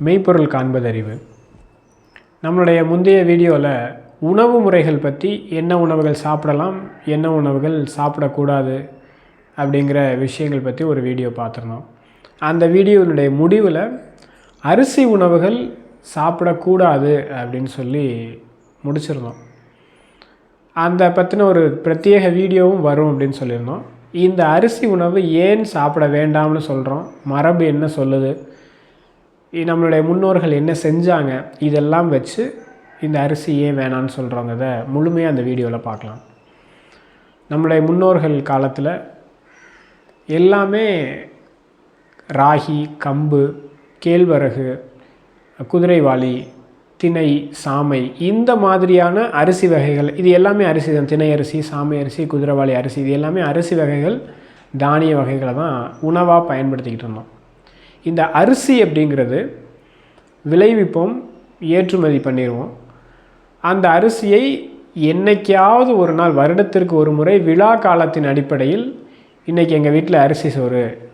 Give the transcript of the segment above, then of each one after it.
மெய்ப்பொருள் காண்பதறிவு. நம்மளுடைய முந்தைய வீடியோவில் உணவு முறைகள் பற்றி என்ன உணவுகள் சாப்பிடலாம் என்ன உணவுகள் சாப்பிடக்கூடாது அப்படிங்கிற விஷயங்கள் பற்றி ஒரு வீடியோ பார்த்துருந்தோம். அந்த வீடியோவினுடைய முடிவில் அரிசி உணவுகள் சாப்பிடக்கூடாது அப்படின்னு சொல்லி முடிச்சிருந்தோம். அந்த பற்றின ஒரு பிரத்யேக வீடியோவும் வரும் அப்படின்னு சொல்லியிருந்தோம். இந்த அரிசி உணவு ஏன் சாப்பிட வேண்டாம்னு சொல்கிறோம் மரபு என்ன சொல்லுது நம்மளுடைய முன்னோர்கள் என்ன செஞ்சாங்க இதெல்லாம் வச்சு இந்த அரிசி ஏன் வேணான்னு சொல்கிறோங்கிறத முழுமையாக அந்த வீடியோவில் பார்க்கலாம். நம்மளுடைய முன்னோர்கள் காலத்தில் எல்லாமே ராகி கம்பு கேழ்வரகு குதிரைவாளி திணை சாமை இந்த மாதிரியான அரிசி வகைகள் இது எல்லாமே அரிசி தான். திணை அரிசி சாமை அரிசி குதிரைவாளி அரிசி இது எல்லாமே அரிசி வகைகள் தானிய வகைகளை தான் உணவாக பயன்படுத்திக்கிட்டு இருந்தோம். இந்த அரிசி அப்படிங்கிறது விளைவிப்போம் ஏற்றுமதி பண்ணிடுவோம். அந்த அரிசியை என்றைக்காவது ஒரு நாள் வருடத்திற்கு ஒரு முறை விழா காலத்தின் அடிப்படையில் இன்றைக்கி எங்கள் வீட்டில் அரிசி சோறு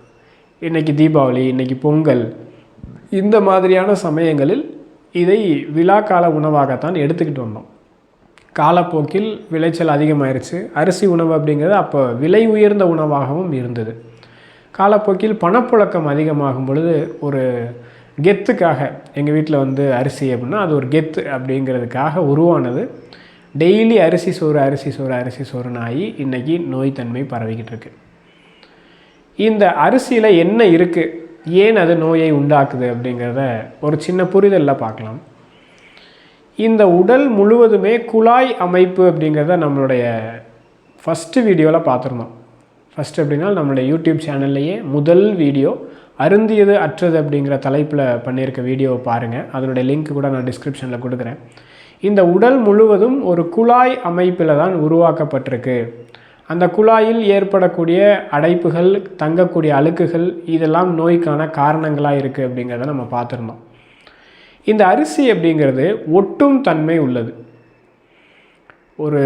இன்றைக்கி தீபாவளி இன்றைக்கி பொங்கல் இந்த மாதிரியான சமயங்களில் இதை விழா கால உணவாகத்தான் எடுத்துக்கிட்டு வந்தோம். காலப்போக்கில் விளைச்சல் அதிகமாயிருச்சு. அரிசி உணவு அப்படிங்கிறது அப்போ விலை உயர்ந்த உணவாகவும் இருந்தது. காலப்போக்கில் பணப்புழக்கம் அதிகமாகும் பொழுது ஒரு கெத்துக்காக எங்கள் வீட்டில் வந்து அரிசி அப்படின்னா அது ஒரு கெத்து அப்படிங்கிறதுக்காக உருவானது. டெய்லி அரிசி சோறு அரிசி சோறு அரிசி சோறுன்னு ஆகி இன்றைக்கி நோய்த்தன்மை பரவிக்கிட்டு இருக்கு. இந்த அரிசியில் என்ன இருக்குது ஏன் அது நோயை உண்டாக்குது அப்படிங்கிறத ஒரு சின்ன புரிதலில் பார்க்கலாம். இந்த உடல் முழுவதுமே குழாய் அமைப்பு அப்படிங்கிறத நம்மளுடைய ஃபஸ்ட்டு வீடியோவில் பார்த்துருந்தோம். ஃபஸ்ட் அப்படின்னா நம்மளுடைய யூடியூப் சேனல்லையே முதல் வீடியோ அருந்தியது அற்றது அப்படிங்கிற தலைப்பில் பண்ணியிருக்க வீடியோவை பாருங்கள் அதனுடைய லிங்க் கூட நான் டிஸ்கிரிப்ஷனில் கொடுக்குறேன். இந்த உடல் முழுவதும் ஒரு குழாய் அமைப்பில் தான் உருவாக்கப்பட்டிருக்கு. அந்த குழாயில் ஏற்படக்கூடிய அடைப்புகள் தங்கக்கூடிய அழுக்குகள் இதெல்லாம் நோய்க்கான காரணங்களாக இருக்குது அப்படிங்கிறத நம்ம பார்த்துருந்தோம். இந்த அரிசி அப்படிங்கிறது ஒட்டும் தன்மை உள்ளது. ஒரு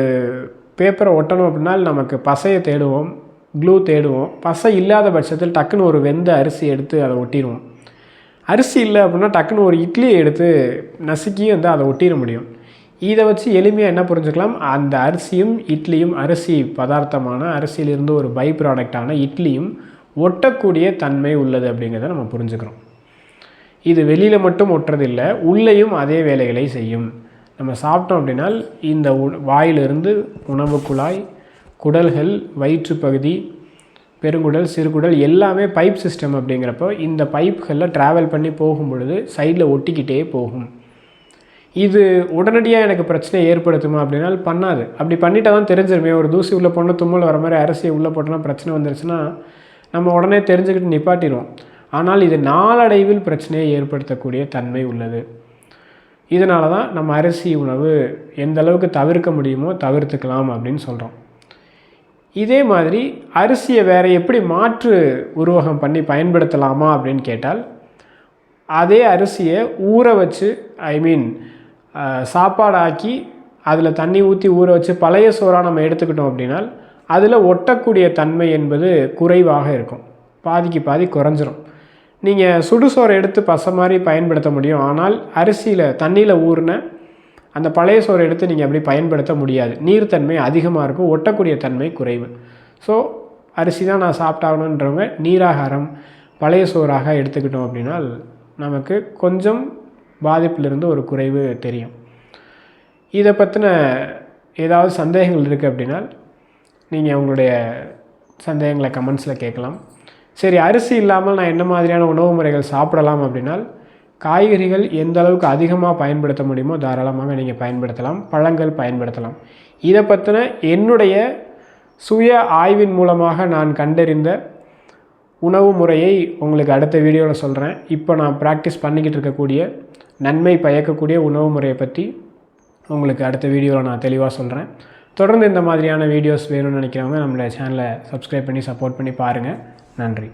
பேப்பரை ஒட்டணும் அப்படின்னா நமக்கு பசையை தேடுவோம். க்ளூ தேடுவோம். பசை இல்லாத பட்சத்தில் டக்குன்னு ஒரு வெந்த அரிசி எடுத்து அதை ஒட்டிடுவோம். அரிசி இல்லை அப்படின்னா டக்குன்னு ஒரு இட்லியை எடுத்து நசுக்கி வந்து அதை ஒட்டிட முடியும். இதை வச்சு எளிமையாக என்ன புரிஞ்சுக்கலாம்? அந்த அரிசியும் இட்லியும் அரிசி பதார்த்தமான அரிசியிலிருந்து ஒரு பை ப்ராடக்டான இட்லியும் ஒட்டக்கூடிய தன்மை உள்ளது அப்படிங்கிறத நம்ம புரிஞ்சுக்கிறோம். இது வெளியில் மட்டும் ஒட்டுறதில்லை உள்ளேயும் அதே வேலைகளை செய்யும். நம்ம சாப்பிட்டோம் அப்படின்னா இந்த உ- வாயிலிருந்து உணவு குழாய் குடல்கள் வயிற்று பகுதி பெருங்குடல் சிறுகுடல் எல்லாமே பைப் சிஸ்டம் அப்படிங்கிறப்போ இந்த பைப்புகளில் ட்ராவல் பண்ணி போகும் பொழுது சைடில் ஒட்டிக்கிட்டே போகும். இது உடனடியாக எனக்கு பிரச்சனை ஏற்படுத்துமா அப்படின்னா பண்ணாது. அப்படி பண்ணிட்டா தான் தெரிஞ்சிருமே. ஒரு தூசி உள்ளே போனால் தும்மல் வர மாதிரி அரிசியை உள்ளே போட்டோன்னா பிரச்சனை வந்துருச்சுன்னா நம்ம உடனே தெரிஞ்சுக்கிட்டு நிப்பாட்டிடுவோம். ஆனால் இது நாளடைவில் பிரச்சனையை ஏற்படுத்தக்கூடிய தன்மை உள்ளது. இதனால தான் நம்ம அரிசி உணவு எந்த அளவுக்கு தவிர்க்க முடியுமோ தவிர்த்துக்கலாம் அப்படின்னு சொல்கிறோம் இதே மாதிரி அரிசியை வேறு எப்படி மாற்று உருவகம் பண்ணி பயன்படுத்தலாமா அப்படின்னு கேட்டால் அதே அரிசியை ஊற வச்சு ஐ மீன் சாப்பாடாக்கி அதில் தண்ணி ஊற்றி ஊற வச்சு பழைய சோறாக நம்ம எடுத்துக்கிட்டோம் அப்படின்னா அதில் ஒட்டக்கூடிய தன்மை என்பது குறைவாக இருக்கும். பாதிக்கு பாதி குறைஞ்சிரும். நீங்கள் சுடுசோறை எடுத்து பசை மாதிரி பயன்படுத்த முடியும். ஆனால் அரிசியில் தண்ணியில் ஊறின அந்த பழைய சோறை எடுத்து நீங்கள் அப்படி பயன்படுத்த முடியாது. நீர்த்தன்மை அதிகமாக இருக்கும் ஒட்டக்கூடிய தன்மை குறைவு. ஸோ அரிசி தான் நான் சாப்பிட்டாகணுன்றவங்க நீராகாரம் பழைய சோறாக எடுத்துக்கிட்டோம் அப்படின்னா நமக்கு கொஞ்சம் பாதிப்பிலிருந்து ஒரு குறைவு தெரியும். இதை பற்றின ஏதாவது சந்தேகங்கள் இருக்குது அப்படின்னா நீங்கள் உங்களுடைய சந்தேகங்களை கமெண்ட்ஸில் கேட்கலாம். சரி அரிசி இல்லாமல் நான் என்ன மாதிரியான உணவு முறைகள் சாப்பிடலாம் அப்படின்னா காய்கறிகள் எந்த அளவுக்கு அதிகமாக பயன்படுத்த முடியுமோ தாராளமாக நீங்கள் பயன்படுத்தலாம் பழங்கள் பயன்படுத்தலாம். இதை பற்றின என்னுடைய சுய ஆய்வின் மூலமாக நான் கண்டறிந்த உணவு முறையை உங்களுக்கு அடுத்த வீடியோவில் சொல்கிறேன் இப்போ நான் ப்ராக்டிஸ் பண்ணிக்கிட்டு இருக்கக்கூடிய நன்மை பயக்கக்கூடிய உணவு முறையை பற்றி உங்களுக்கு அடுத்த வீடியோவில் நான் தெளிவாக சொல்கிறேன் தொடர்ந்து இந்த மாதிரியான வீடியோஸ் வேணும்னு நினைக்கிறவங்க நம்மளோட சேனலை சப்ஸ்கிரைப் பண்ணி சப்போர்ட் பண்ணி பாருங்கள் நன்றி.